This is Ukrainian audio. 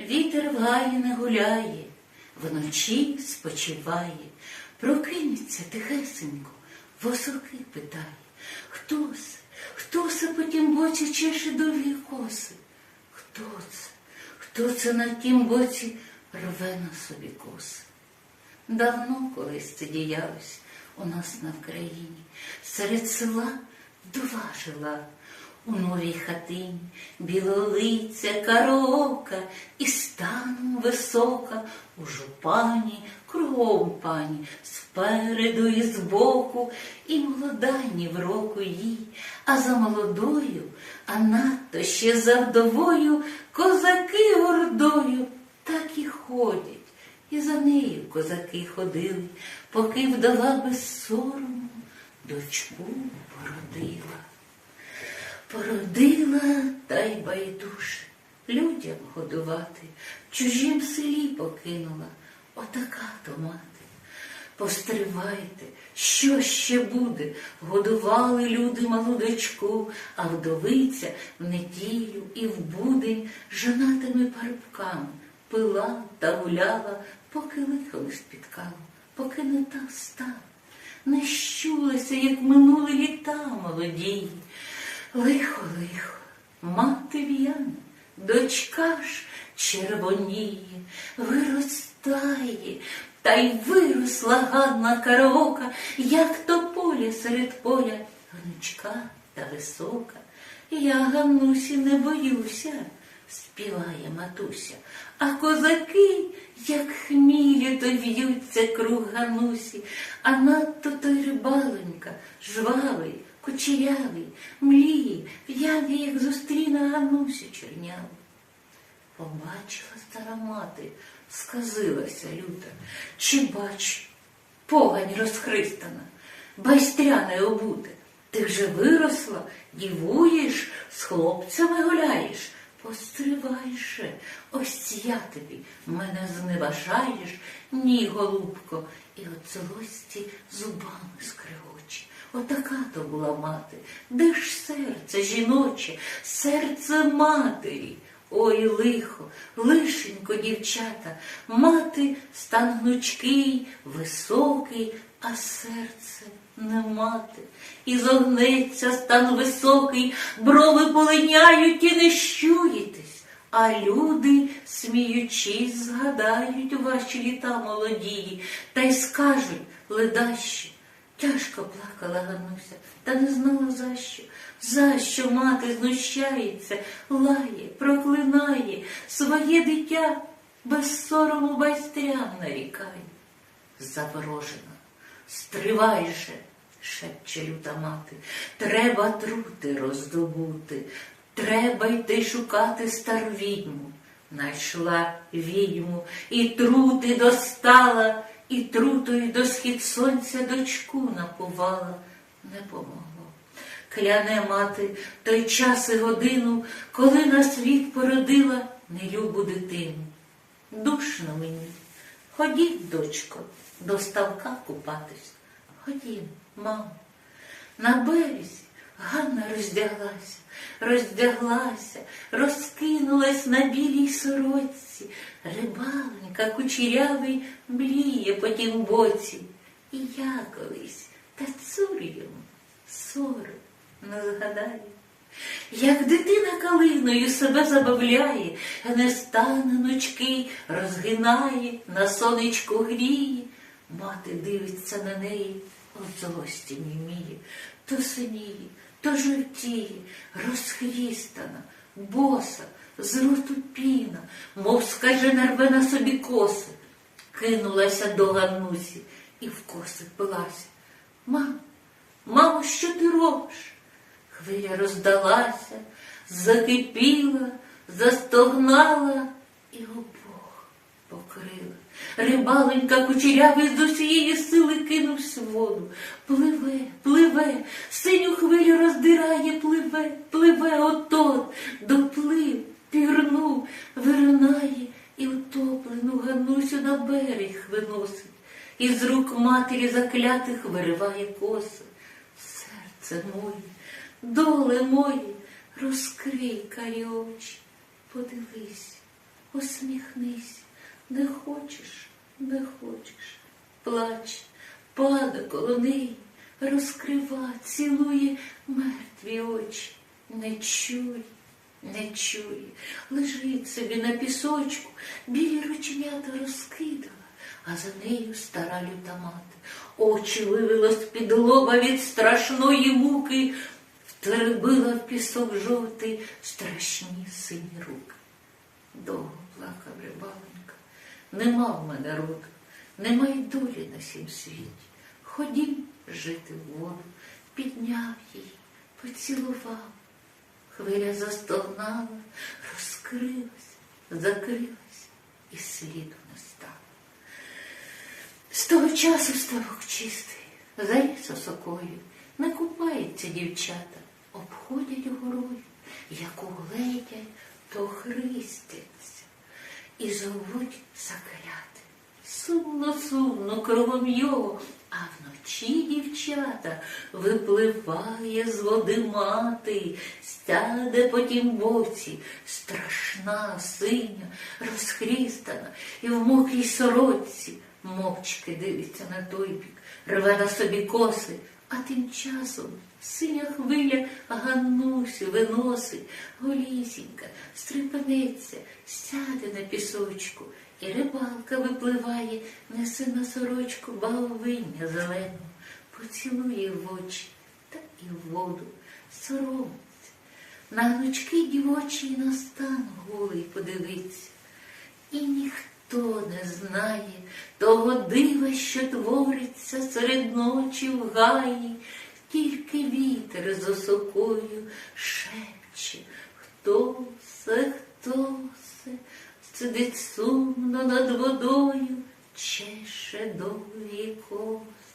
Вітер в гаї не гуляє, вночі спочиває, прокинеться тихесенько, восоки питає. Хто це? Хто це по тім боці чеше довгі коси? Хто це? Хто це на тім боці рве на собі коси? Давно колись це діялось у нас на Вкраїні. Серед села вдова жила у новій хатині, білолиця, караока і станом висока, у жупані, кругом пані, спереду і збоку, і молода ні в року їй, а за молодою, а надто ще за вдовою, козаки ордою так і ходять. І за нею козаки ходили, поки вдова без сорому дочку породила. Породила та й байдуже людям годувати, в чужім селі покинула, отака то мати. Постривайте, що ще буде? Годували люди малу дочку, а вдовиця в неділю і в будень жонатими парубками пила та гуляла, поки лихо не спіткало, поки не та стала. Не щулася, як минули літа молодії. Лихо, лихо, мати в'яне, дочка ж червоніє, виростає, та й виросла гадна караока, як то поля серед поля, гнучка та висока. Я Ганусі не боюся, співає матуся, а козаки, як хмілі, то в'ються круг Ганусі, а надто той рибаленька, жвавий, кучерявий, мліє, в'яне, як зустріне Ганусю чорняву. Побачила стара мати, сказилася люта, чи бач, погань розхристана, байстряне обуте, ти вже виросла, дівуєш, з хлопцями гуляєш. Постривай же, ось я тобі, мене зневажаєш, ні, голубко, і от злості зубами скригоче. Отака то була мати, де ж серце жіноче, серце матері. Ой, лихо, лишенько, дівчата, мати стан гнучкий, високий, а серце не мати. І зогнеться стан високий, брови полиняють і не щуєтесь, а люди, сміючись, згадають ваші літа молодії, та й скажуть ледаще. Тяжко плакала Гануся, та не знала за що. За що мати знущається, лає, проклинає своє дитя, без сорому байстрям нарікає. Заворожена, стривай же, шепче люта мати, треба трути роздобути, треба йти шукати стару відьму. Найшла відьму і трути достала, і трутою до схід сонця дочку напувала, не помогло. Кляне мати той час і годину, коли на світ породила нелюбу дитину. Душно мені. Ходіть, дочко, до ставка купатись. Ходім, мамо. На березі Ганна роздяглася, роздяглася, розкинулась на білій сорочці. Рибаленька кучерявий мліє по тім боці. І я колись та цур йому сорок не згадаю. Як дитина калиною себе забавляє, не стане ночки, розгинає, на сонечку гріє, мати дивиться на неї, от злості німіє, то синіє, то жовтіє, розхвістана, боса, з мов скаже нарве на собі коси, кинулася до Ганусі і в коси пилася. Мам, мамо, що ти робиш? Хвиля роздалася, закипіла, застогнала і обох покрила. Рибаленька кучерявий з усієї сили кинувся в воду. Пливе, пливе, синю хвилю роздирає, пливе, пливе отот, доплив, пірнув, виринає і утоплену Ганусю на берег виносить. Із рук матері заклятих вириває коси. Серце моє, доле моє, розкрий карі очі, подивись, усміхнись, не хочеш, не хочеш, плач, пада коло неї, розкрива, цілує мертві очі, не чує, не чує, лежить собі на пісочку, білі рученята розкидала, а за нею стара люта мати. Очі вивела з-під лоба від страшної муки, втеребила в пісок жовтий страшні сині руки. Довго плакав рибаленька, нема в мене роду, нема й долі на сім світі. Ходім жити в воду, підняв її, поцілував. Хвиля застогнала, розкрилась, закрилась і сліду не стало. З того часу ставок чистий, заріс осокою, не купаються дівчата, обходять горою, яку гледять, то христяться і зовуть закляти. Сумно, сумно кругом його, а вночі дівчата випливає з води мати, стяде по тім боці, страшна, синя, розхрістана, і в мокрій сорочці мовчки дивиться на той бік, рве на собі коси, а тим часом синя хвиля Ганнусю виносить, голісінька, стрипанеться, сяде на пісочку, і рибалка випливає, несе на сорочку баловиння зелену, поцілує в очі та і в воду, соромиться. На гнучки дівочий на стан голий подивиться. І ніхто не знає того дива, що твориться серед ночі в гаї, тільки вітер з осокою шепче, хто се, хто се, сидить сумно над водою, чеше довгі коси.